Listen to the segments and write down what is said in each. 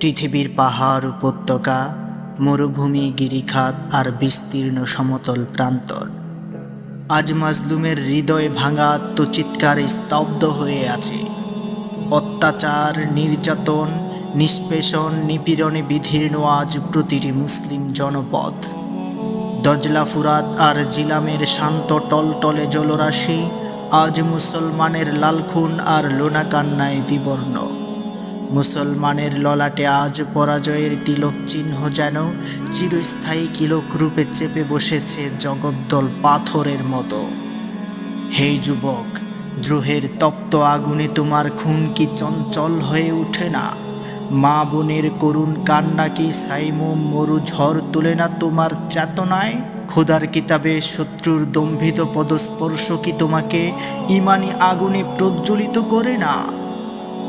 পৃথিবীর পাহাড় উপত্যকা, মরুভূমি, গিরিখাত আর বিস্তীর্ণ সমতল প্রান্তর। আজ মাজলুমের হৃদয় ভাঙা আত্মচিৎকারে স্তব্ধ হয়ে আছে। অত্যাচার, নির্যাতন, নিষ্পেষণ, নিপীড়নে বিধীর্ণ আজ প্রতিটি মুসলিম জনপদ। দজলা ফুরাত আর জিলামের শান্ত টলটলে জলরাশি আজ মুসলমানের লালখুন আর লোনাকান্নায় বিবর্ণ। মুসলমানের ললাটে আজ পরাজয়ের তিলক চিহ্ন যেন চিরস্থায়ী কিলক রূপে চেপে বসেছে জগদ্দল পাথরের মতো। হে যুবক, দ্রোহের তপ্ত আগুনে তোমার খুন কি চঞ্চল হয়ে ওঠে না? মা বোনের করুণ কান্না কি সাইমুম মরু ঝড় তোলে না তোমার চেতনায়? খোদার কিতাবে শত্রুর দম্ভিত পদস্পর্শ কি তোমাকে ইমানি আগুনে প্রজ্বলিত করে না?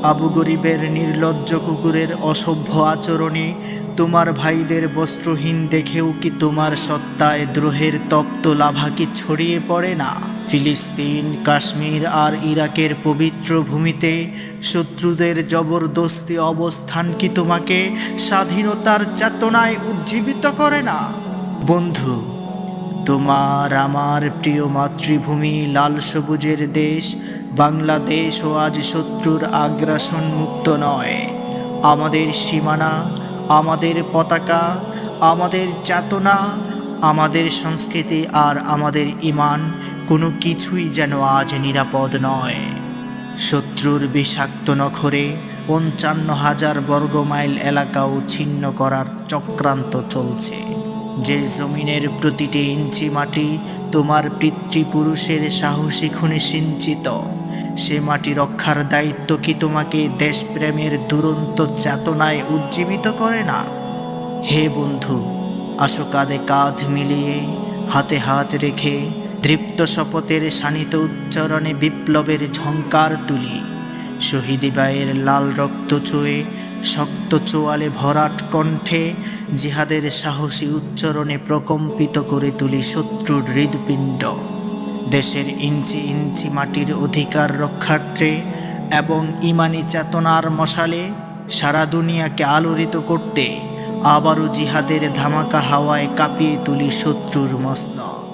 আবু গরিবের নির্লজ্জ কুকুরের অসভ্য আচরণে তোমার ভাইদের বস্ত্রহীন দেখেও কি তোমার সত্তায় দ্রোহের তপ্ত লাভা কি ছড়িয়ে পড়ে না? ফিলিস্তিন, কাশ্মীর আর ইরাকের পবিত্র ভূমিতে শত্রুদের জবরদস্তি অবস্থান কি তোমাকে স্বাধীনতার চেতনায় উজ্জীবিত করে না? বন্ধু তোমার আমার প্রিয় মাতৃভূমি, লাল সবুজের দেশ। বাংলাদেশ ও আজ শত্রুর আগ্রাসন মুক্ত নয়। আমাদের সীমানা, আমাদের পতাকা, আমাদের চেতনা, আমাদের সংস্কৃতি আর আমাদের ইমান কোনো কিছুই যেন আজ নিরাপদ নয়। শত্রুর বিষাক্ত নখরে পঞ্চান্ন হাজার বর্গমাইল এলাকাও ছিন্ন করার চক্রান্ত চলছে। যে জমিনের প্রতিটি ইঞ্চি মাটি তোমার পিতৃপুরুষের সাহসী খুনে সিঞ্চিত, সে মাটি রক্ষার দায়িত্ব কি তোমাকে দেশপ্রেমের দুরন্ত চেতনায় উজ্জীবিত করে না? হে বন্ধু, আসো কাঁধে কাঁধ মিলিয়ে হাতে হাত রেখে দৃপ্ত শপথের শানিত উচ্চারণে বিপ্লবের ঝঙ্কার তুলি। শহীদি বায়ের লাল রক্ত চুয়ে শক্ত চোয়ালে ভরাট কণ্ঠে জিহাদের সাহসী উচ্চারণে প্রকম্পিত করে তুলি শত্রুর হৃদপিণ্ড। দেশের ইঞ্চি ইঞ্চি মাটির অধিকার রক্ষার্থে এবং ইমানি চেতনার মশালে সারা দুনিয়াকে আলোড়িত করতে আবারও জিহাদের ধামাকা হাওয়ায় কাঁপিয়ে তুলি শত্রুর মসনদ।